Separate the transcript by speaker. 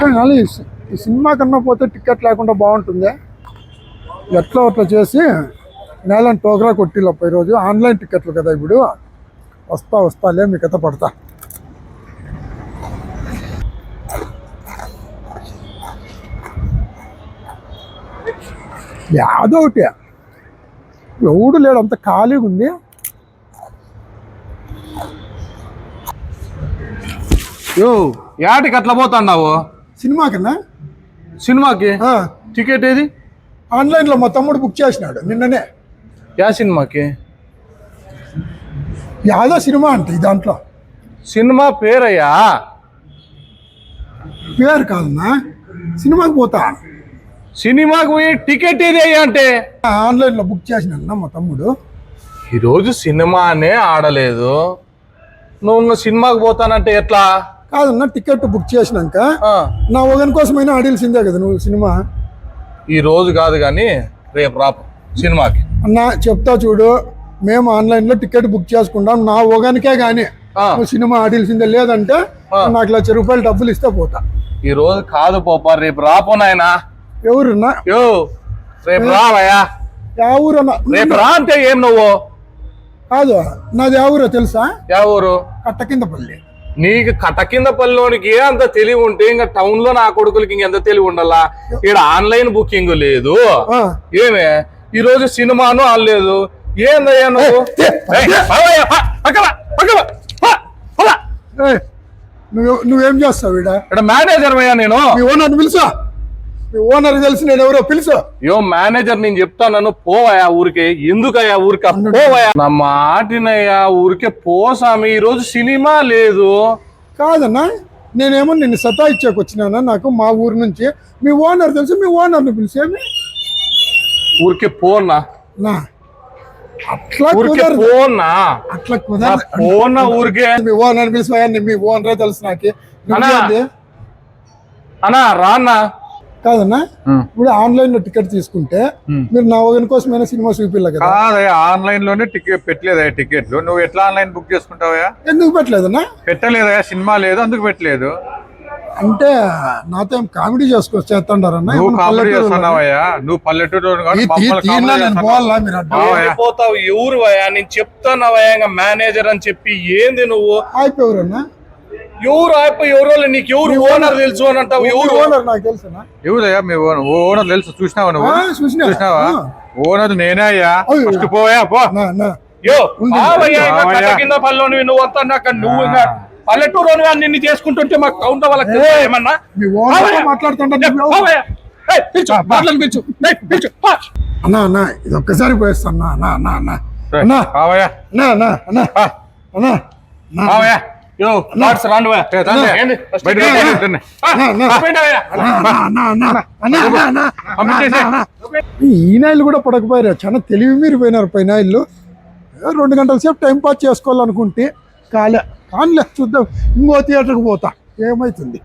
Speaker 1: కానీ ఈ సినిమా కన్నా పోతే టికెట్ లేకుండా బాగుంటుంది. ఎట్లా అట్లా చేసి నేలని టోకరా కొట్టిల్లప్ప ఈరోజు ఆన్లైన్ టికెట్లు కదా ఇప్పుడు. వస్తా వస్తాలే మీ పడతా. యాదో ఒకటి ఎవడు లేడు అంత ఖాళీగా ఉంది.
Speaker 2: యో యాటికి అట్లా పోతున్నావు?
Speaker 1: సినిమా కన్నా
Speaker 2: సినిమాకి? టికెట్ ఏది?
Speaker 1: ఆన్లైన్లో మా తమ్ముడు బుక్ చేసినాడు నిన్ననే.
Speaker 2: యా సినిమాకి?
Speaker 1: యాదో సినిమా అంటే ఈ దాంట్లో.
Speaker 2: సినిమా పేరయ్యా?
Speaker 1: పేరు కాదన్నా సినిమాకి పోతా.
Speaker 2: సినిమాకి పోయి టికెట్ ఏది అయ్యా అంటే?
Speaker 1: ఆన్లైన్లో బుక్ చేసినా మా తమ్ముడు.
Speaker 2: ఈరోజు సినిమానే ఆడలేదు. నువ్వు సినిమాకి పోతానంటే ఎట్లా?
Speaker 1: కాదన్నా టికెట్ బుక్ చేసినాక నా ఒకని కోసమైనా ఆడిల్సిందే కదా నువ్వు సినిమా?
Speaker 2: ఈ రోజు కాదు కానీ రేపు రా సినిమాకి.
Speaker 1: అన్న చెప్తా చూడు మేము ఆన్లైన్లో టికెట్ బుక్ చేసుకుంటాం నా ఒకనికే కానీ సినిమా ఆడిల్సిందే లేదంటే. నాకు లక్ష రూపాయలు డబ్బులు ఇస్తే పోతా.
Speaker 2: ఈ రోజు కాదు పోపా రేపు రాపో నాయనా.
Speaker 1: ఎవరున్నా?
Speaker 2: యో రేపు రావయ్యా.
Speaker 1: యా ఊరన్నా.
Speaker 2: రేపు రా అంటే ఏం నువ్వు?
Speaker 1: కాదు నాది ఊరో తెలుసా?
Speaker 2: ఊరు?
Speaker 1: కట్ట కింద పల్లి.
Speaker 2: నీకు కట్ట కింద పల్లిలోనికి అంత తెలివి ఉంటే ఇంకా టౌన్లో నా కొడుకులకి ఇంకెంత తెలివి ఉండాలా? ఇక్కడ ఆన్లైన్ బుకింగ్ లేదు. ఏమే? ఈ రోజు సినిమాను ఆడలేదు ఏందయ్యా నువ్వు?
Speaker 1: నువ్వు చేస్తావు
Speaker 2: ఇక్కడ మేనేజర్ అయ్యా నేను.
Speaker 1: ఓనర్ పిలుసా ఓనర్ తెలిసి నేను ఎవరో పిలుసు.
Speaker 2: యో మేనేజర్ నేను చెప్తాను పోవయ్యా ఊరికే ఎందుకయ్యా ఊరికే? పోవయ్యా. నా మాటినయ్యా ఊరికే పోసామి ఈ రోజు సినిమా లేదు.
Speaker 1: కాదన్నా నేనేమో నిన్ను సతాయిచ్చాకు వచ్చినానా నాకు మా ఊరు నుంచి. మీ ఓనర్ తెలుసు మీ ఓనర్ని పిలిచేమి
Speaker 2: ఊరికే పోన్నా
Speaker 1: నా. అట్లా
Speaker 2: పోన్నా
Speaker 1: అట్లా కుదరదు.
Speaker 2: పోన్నా ఊరికే?
Speaker 1: మీ ఓనర్ పిలిచి మీ ఓనరే తెలుసు నాకు.
Speaker 2: అన్నా.
Speaker 1: నువ్వేంది? కాదన్నా? ఇప్పుడు ఆన్లైన్లో టికెట్ తీసుకుంటే మీరు నా ఒకరి కోసమైనా సినిమా చూపిల్ల కదా?
Speaker 3: కాదయ్యా ఆన్లైన్లోనే టికెట్ పెట్టలేదయ్యా టికెట్లు. నువ్వు ఎట్లా ఆన్లైన్ బుక్ చేసుకుంటావయ్యా?
Speaker 1: ఎందుకు పెట్టలేదన్నా?
Speaker 3: పెట్టలేదయ్యా సినిమా లేదు అందుకు పెట్టలేదు.
Speaker 1: అంటే నాతో ఏం కామెడీ చేసుకోవచ్చు చేస్తుండారన్నా?
Speaker 3: నువ్వు కామెడీ చేస్తున్నావయ్యా? నువ్వు పల్లెటూరు.
Speaker 2: పోతావు ఎవరు అయ్యా నేను చెప్తానవయ్యా మేనేజర్ అని చెప్పి ఏంది నువ్వు?
Speaker 1: అయిపోయారన్నా?
Speaker 2: ఎవరు అయిపోయి ఎవరు వాళ్ళు నీకు ఎవరు ఓనర్ తెలుసు అని అంటావు? ఎవరు?
Speaker 1: ఓనర్ నాకు తెలుసునా?
Speaker 3: ఎవరయ్యా మీ ఓనర్ ఓనర్ తెలుసు చూసినావా నువ్వు. చూసినావా. ఓనర్ నేనే అయ్యా. ఫస్ట్ పోయా పో.
Speaker 2: యో. బావయ్యా, కింద పల్లెని నువ్వు అంతా నాకు నువ్వు పల్లెటూరు నిన్ను చేసుకుంటుంటే మాకు కౌంట వాళ్ళకి తెలుసా ఏమన్నా.
Speaker 1: మాట్లాడుతుంటే. అన్నా అన్నా ఇది ఒక్కసారి పోయిస్తాను. అన్నా. అన్నా అన్నా అన్నా. అన్నా అన్నా. అన్నా అన్నా.
Speaker 2: యో, లార్డ్స్ రాండివయ్య.
Speaker 3: ఏ, తండ్రి.
Speaker 2: ఏంది? ఫస్ట్
Speaker 3: బయటికి
Speaker 2: ఏంది?
Speaker 3: రా, తండ్రి.
Speaker 2: ఆ, ఆపేయండివయ్య.
Speaker 1: అన్నా అన్నా అన్నా అన్నా అన్నా అన్నా
Speaker 3: పంపించేసేయ్.
Speaker 1: అన్నా ఈ నాయలు కూడా పడకపోయారు చాలా తెలివి మీరు పోయినారు పై నాయలు రెండు గంటల సేపు టైం పాస్ చేసుకోవాలనుకుంటే కాలే కానిలే చూద్దాం ఇంకో థియేటర్కి పోతా ఏమవుతుంది